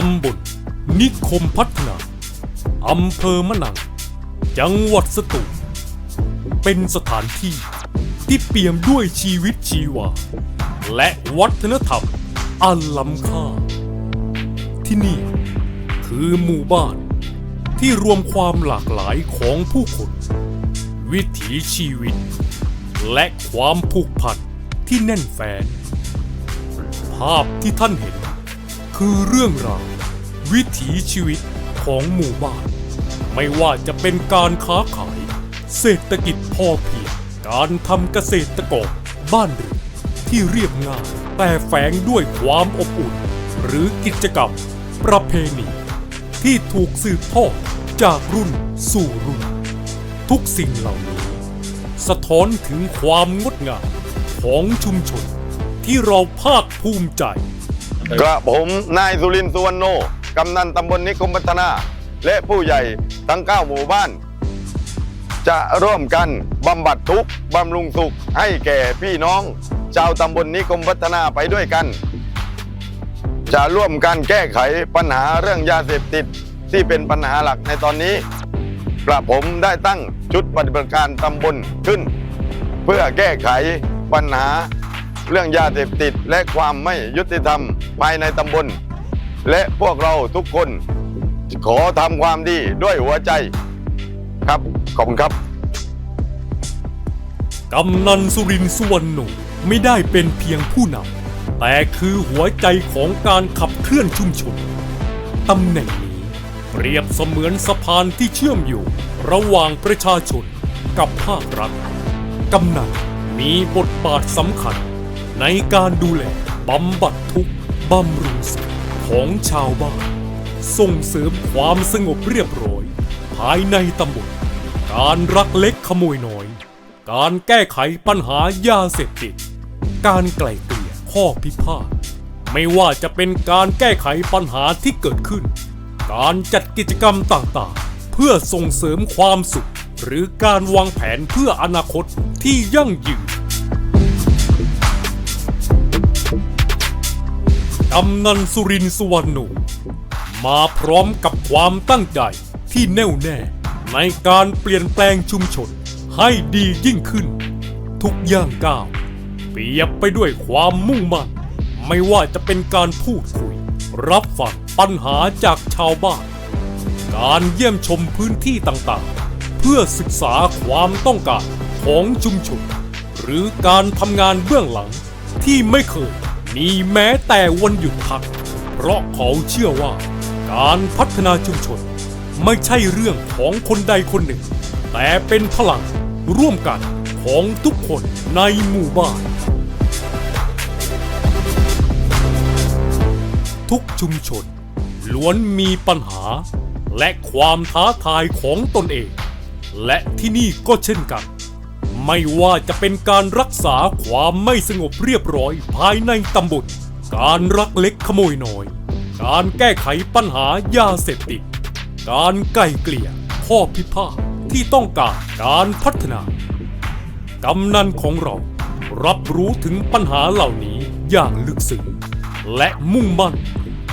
ตำบลนิคมพัฒนา อำเภอมะนัง จังหวัดสตูลเป็นสถานที่ที่เปี่ยมด้วยชีวิตชีวา และวัฒนธรรมอันล้ำค่า ที่นี่คือหมู่บ้านที่รวมความหลากหลายของผู้คน วิถีชีวิต และความผูกพันที่แน่นแฟน ภาพที่ท่านเห็น คือเรื่องราววิถีชีวิตของหมู่บ้าน ไม่ว่าจะเป็นการค้าขาย เศรษฐกิจพอเพียง การทำเกษตรกรบ้านเรือนที่เรียบง่าย แต่แฝงด้วยความอบอุ่น หรือกิจกรรม ประเพณี ที่ถูกสืบทอดจากรุ่นสู่รุ่น ทุกสิ่งเหล่านี้ สะท้อนถึงความงดงามของชุมชนที่เราภาคภูมิใจ กระผมนายสุรินทร์สุวรรณโนกำนันตำบลนิคมพัฒนา และผู้ใหญ่ทั้ง9หมู่บ้าน จะร่วมกันบำบัดทุกข์บำรุงสุขให้แก่พี่น้อง ชาวตำบลนิคมพัฒนาไปด้วยกัน จะร่วมกันแก้ไขปัญหาเรื่องยาเสพติดที่เป็นปัญหาหลักในตอนนี้กระผมได้ตั้งชุดปฏิบัติการตำบลขึ้น เพื่อแก้ไขปัญหา เรื่องยาเสพติดและความไม่ยุติธรรมภายในตำบล และพวกเราทุกคน ขอทำความดีด้วยหัวใจ ครับ ขอบคุณครับ กำนันสุรินทร์สุวรรณโนไม่ได้เป็นเพียงผู้นำแต่คือหัวใจของการขับเคลื่อนชุมชนตำแหน่งนี้เปรียบเสมือนสะพานที่เชื่อมอยู่ ระหว่างประชาชนกับภาครัฐกำนันมีบทบาทสำคัญ ในการดูแลบำบัดทุกข์บำรุงสุขของชาวบ้าน ส่งเสริมความสงบเรียบร้อย ภายในตำบลการรักเล็กขโมยน้อย การแก้ไขปัญหายาเสพติด การไกล่เกลี่ยข้อพิพาทไม่ว่าจะเป็นการแก้ไขปัญหาที่เกิดขึ้น การจัดกิจกรรมต่างๆ เพื่อส่งเสริมความสุข หรือการวางแผนเพื่ออนาคตที่ยั่งยืน กำนันสุรินทร์สุวรรณโนมาพร้อมกับความตั้งใจที่แน่วแน่ ในการเปลี่ยนแปลงชุมชนให้ดียิ่งขึ้น ทุกย่างก้าวเปียบไปด้วยความมุ่งมั่น ไม่ว่าจะเป็นการพูดคุย รับฟังปัญหาจากชาวบ้าน การเยี่ยมชมพื้นที่ต่างๆ เพื่อศึกษาความต้องการของชุมชน หรือการทำงานเบื้องหลังที่ไม่เคย มีแม้แต่วันหยุดพัก เพราะเขาเชื่อว่า การพัฒนาชุมชนไม่ใช่เรื่องของคนใดคนหนึ่ง แต่เป็นพลังร่วมกันของทุกคนในหมู่บ้าน ทุกชุมชน ล้วนมีปัญหา และความท้าทายของตนเอง และที่นี่ก็เช่นกัน ไม่ว่าจะเป็นการรักษาความไม่สงบเรียบร้อยภายในตำบลการรักเล็กขโมยน้อย การแก้ไขปัญหายาเสพติด การไกล่เกลี่ยข้อพิพาทที่ต้องการการพัฒนากำนันของเรารับรู้ถึงปัญหาเหล่านี้อย่างลึกซึ้งและมุ่งมั่น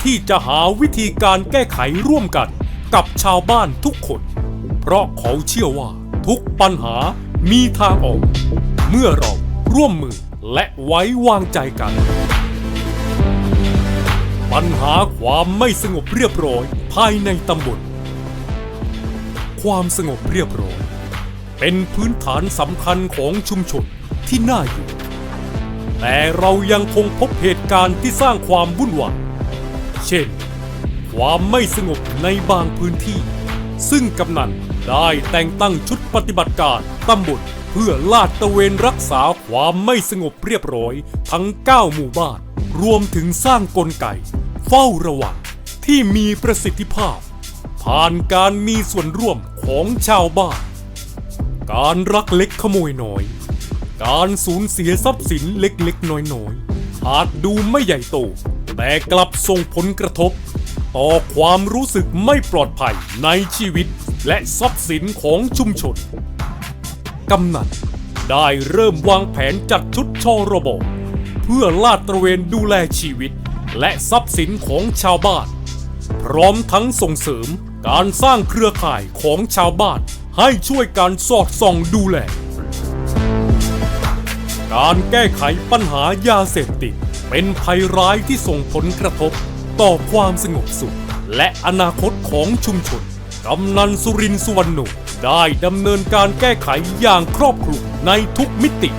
ที่จะหาวิธีการแก้ไขร่วมกันกับชาวบ้านทุกคน เพราะเขาเชื่อว่าทุกปัญหา มีทางออก เมื่อเราร่วมมือและไว้วางใจกัน ปัญหาความไม่สงบเรียบร้อยภายในตำบลความสงบเรียบร้อย เป็นพื้นฐานสำคัญของชุมชนที่น่าอยู่ แต่เรายังคงพบเหตุการณ์ที่สร้างความวุ่นวายเช่น ความไม่สงบในบางพื้นที่ ซึ่งกำนัน ได้แต่งตั้งชุดปฏิบัติการตำบลเพื่อลาดตระเวนรักษาความไม่สงบเรียบร้อย ทั้ง 9 หมู่บ้าน รวมถึงสร้างกลไก เฝ้าระวังที่มีประสิทธิภาพ ผ่านการมีส่วนร่วมของชาวบ้าน การรักเล็กขโมยน้อย การสูญเสียทรัพย์สินเล็กๆ น้อยๆอาจดูไม่ใหญ่โต แต่กลับส่งผลกระทบ ต่อความรู้สึกไม่ปลอดภัยในชีวิต และทรัพย์สินของชุมชน กำนันได้เริ่มวางแผนจัดชุดชอรบเพื่อลาดตระเวนดูแลชีวิต และทรัพย์สินของชาวบ้าน พร้อมทั้งส่งเสริมการสร้างเครือข่ายของชาวบ้านให้ช่วยการสอดส่องดูแล การแก้ไขปัญหายาเสพติด เป็นภัยร้ายที่ส่งผลกระทบต่อความสงบสุข และอนาคตของชุมชน กำนันสุรินทร์สุวรรณุได้ดำเนินการแก้ไขอย่างครอบคลุมในทุกมิติ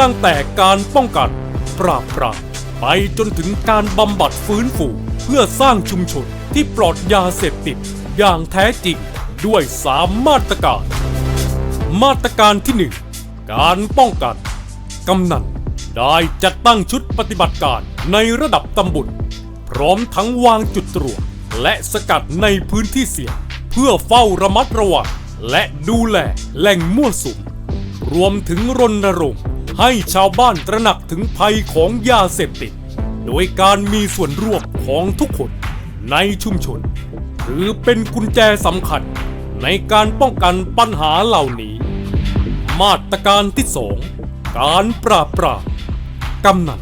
ตั้งแต่การป้องกัน ปราบปรามไปจนถึงการบำบัดฟื้นฟูเพื่อสร้างชุมชนที่ปลอดยาเสพติด อย่างแท้จริงด้วยสามมาตรการ มาตรการที่หนึ่งการป้องกันกำนันได้จัดตั้งชุดปฏิบัติการในระดับตำบลพร้อมทั้งวางจุดตรวจ และสกัดในพื้นที่เสี่ยง เพื่อเฝ้าระมัดระวังและดูแลแหล่งมั่วสุม รวมถึงรณรงค์ให้ชาวบ้านตระหนักถึงภัยของยาเสพติด โดยการมีส่วนร่วมของทุกคนในชุมชน หรือเป็นกุญแจสำคัญในการป้องกันปัญหาเหล่านี้ มาตรการที่สองการปราบปรามกำนัน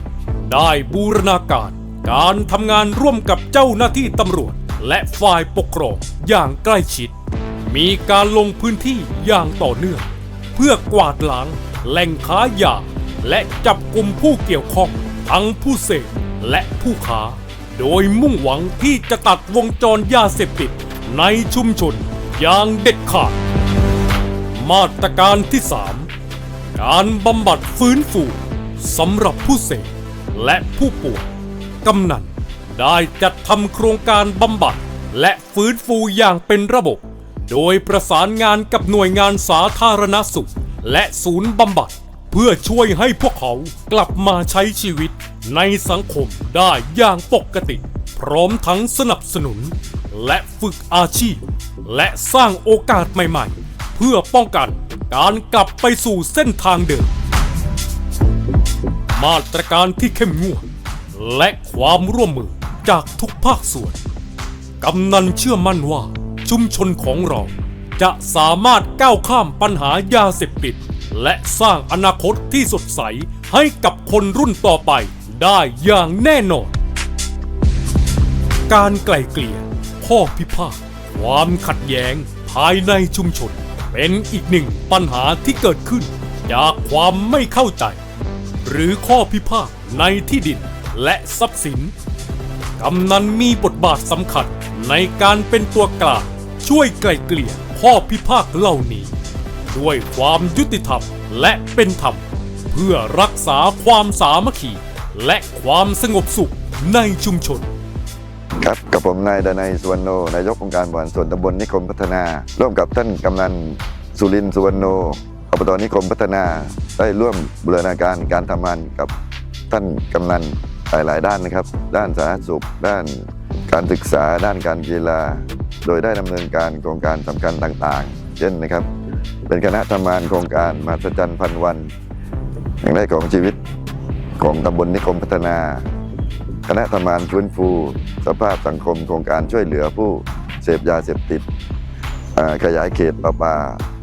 ได้บูรณาการการทำงานร่วมกับเจ้าหน้าที่ตำรวจ และฝ่ายปกครองอย่างใกล้ชิด มีการลงพื้นที่อย่างต่อเนื่อง เพื่อกวาดล้างแหล่งค้ายาและจับกลุ่มผู้เกี่ยวข้องทั้งผู้เสพและผู้ค้า โดยมุ่งหวังที่จะตัดวงจรยาเสพติดในชุมชนอย่างเด็ดขาด มาตรการที่ 3 การบำบัดฟื้นฟูสำหรับผู้เสพและผู้ป่วยกำนัน ได้จัดทำโครงการบำบัดและฟื้นฟูอย่างเป็นระบบ โดยประสานงานกับหน่วยงานสาธารณสุข และศูนย์บำบัดเพื่อช่วยให้พวกเขากลับมาใช้ชีวิตในสังคมได้อย่างปกติ พร้อมทั้งสนับสนุน และฝึกอาชีพ และสร้างโอกาสใหม่ๆ เพื่อป้องกันการกลับไปสู่เส้นทางเดิม มาตรการที่เข้มงวดและความร่วมมือ จากทุกภาคส่วน กำนันเชื่อมั่นว่าชุมชนของเราจะสามารถก้าวข้ามปัญหายาเสพติด และสร้างอนาคตที่สดใสให้กับคนรุ่นต่อไปได้อย่างแน่นอน การไกล่เกลี่ยข้อพิพาทความขัดแย้งภายในชุมชน เป็นอีกหนึ่งปัญหาที่เกิดขึ้น จากความไม่เข้าใจ หรือข้อพิพาทในที่ดินและทรัพย์สิน กำนันมีบทบาทสำคัญในการเป็นตัวกลางช่วยไกล่เกลี่ยข้อพิพาทเหล่านี้ ด้วยความยุติธรรมและเป็นธรรม เพื่อรักษาความสามัคคี และความสงบสุขในชุมชน ครับกับผมนายดนัยสุวรรณโนนายกองค์การบริหารส่วนตำบลนิคมพัฒนา ร่วมกับท่านกำนันสุรินทร์สุวรรณโนอบตนิคมพัฒนาได้ร่วมบูรณาการการทำงานกับท่านกำนัน หลาย ๆ ด้านนะครับ ด้านสาธารณสุข ด้านการศึกษา ด้านการกีฬา โดยได้ดำเนินการโครงการสำคัญต่าง ๆ เช่นนะครับ เป็นคณะทำงานโครงการมหัศจรรย์พันวันแห่งแรกของชีวิตของตำบลนิคมพัฒนา คณะทำงานฟื้นฟู สภาพสังคมโครงการช่วยเหลือผู้เสพยาเสพติด ขยายเขตประปา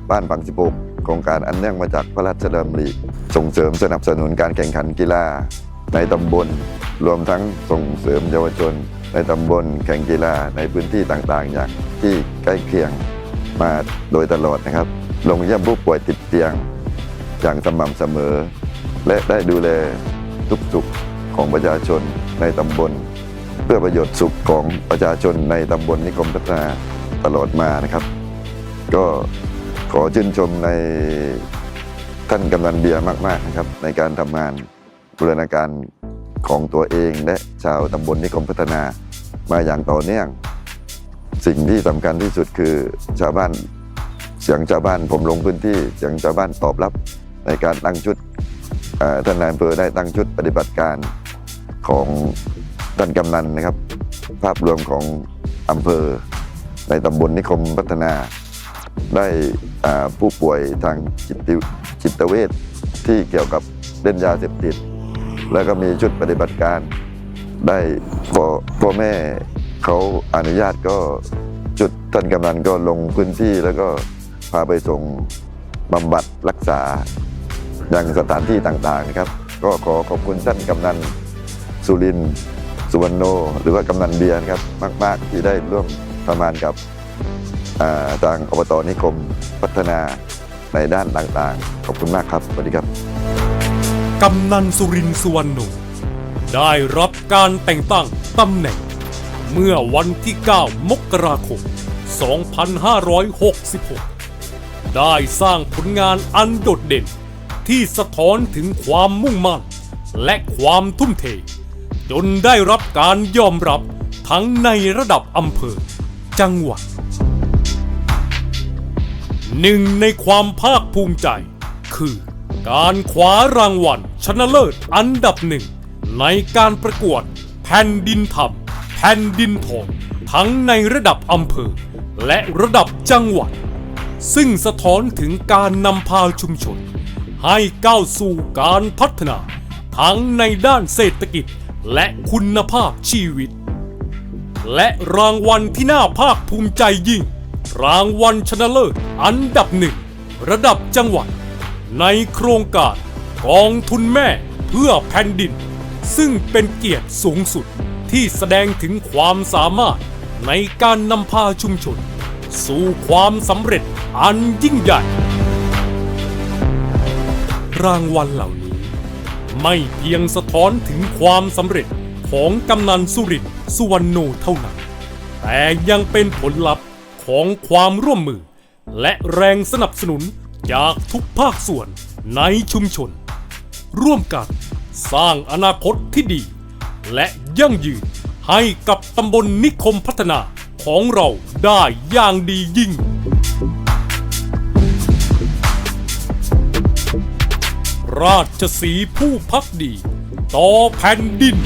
บ้านบางสิบกโครงการอันเนื่องมาจากพระราชดำริส่งเสริมสนับสนุนการแข่งขันกีฬา ในตำบล รวมทั้งส่งเสริมเยาวชน ในตำบลแข่งกีฬาในพื้นที่ต่างๆ อย่างที่ใกล้เคียงมาโดยตลอดนะครับ ลงเยี่ยมผู้ป่วยติดเตียงอย่างสม่ำเสมอ และได้ดูแลทุกสุขของประชาชนในตำบล เพื่อประโยชน์สุขของประชาชนในตำบลนิคมพัฒนาตลอดมานะครับ ก็ขอชื่นชมในท่านกำนันเบียร์มาก ๆ นะครับ ในการทำงาน บูรณาการของตัวเองและชาวตำบลนิคมพัฒนามาอย่างต่อเนื่อง สิ่งที่สำคัญที่สุดคือชาวบ้านเสียงชาวบ้านผมลงพื้นที่เสียงชาวบ้านตอบรับในการตั้งชุดท่านนายอำเภอได้ตั้งชุดปฏิบัติการของท่านกำนันนะครับ ภาพรวมของอำเภอ ในตำบลนิคมพัฒนา ได้ผู้ป่วยทางจิตจิตเวชที่เกี่ยวกับเล่นยาเสพติด แล้วก็มีชุดปฏิบัติการ ได้พอพ่อแม่เขาอนุญาตก็จุดท่านกำนันก็ลงพื้นที่แล้วก็พาไปส่งบำบัดรักษาอย่างสถานที่ต่างๆนะครับ ก็ขอขอบคุณท่านกำนันสุรินทร์สุวรรณโน หรือว่ากำนันเบียร์นครับมาก ๆ ที่ได้ร่วมทำงานกับทางอบตนิคมพัฒนาในด้านต่างๆ ขอบคุณมากครับสวัสดีครับ กำนันสุรินทร์สุวรรณโนได้รับการแต่งตั้งตำแหน่ง เมื่อวันที่ 9 มกราคม 2566 ได้สร้างผลงานอันโดดเด่น ที่สะท้อนถึงความมุ่งมั่น และความทุ่มเท จนได้รับการยอมรับทั้งในระดับอำเภอ จังหวัดหนึ่งในความภาคภูมิใจ คือ การคว้ารางวัลชนะเลิศอันดับหนึ่ง ในการประกวดแผ่นดินธรรมแผ่นดินทองทั้งในระดับอำเภอ และระดับจังหวัด ซึ่งสะท้อนถึงการนำพาชุมชน ให้ก้าวสู่การพัฒนา ทั้งในด้านเศรษฐกิจและคุณภาพชีวิต และรางวัลที่น่าภาคภูมิใจยิ่ง รางวัลชนะเลิศอันดับหนึ่ง ระดับจังหวัด ในโครงการกองทุนแม่เพื่อแผ่นดิน ซึ่งเป็นเกียรติสูงสุดที่แสดงถึงความสามารถในการนำพาชุมชน สู่ความสำเร็จอันยิ่งใหญ่ รางวัลเหล่านี้ ไม่เพียงสะท้อนถึงความสำเร็จของกำนันสุรินทร์สุวรรณโนเท่านั้น แต่ยังเป็นผลลัพธ์ของความร่วมมือ และแรงสนับสนุน จากทุกภาคส่วนในชุมชน ร่วมกันสร้างอนาคตที่ดี และยั่งยืนให้กับตำบลนิคมพัฒนาของเราได้อย่างดียิ่ง ราชสีผู้พักดี ต่อแผ่นดิน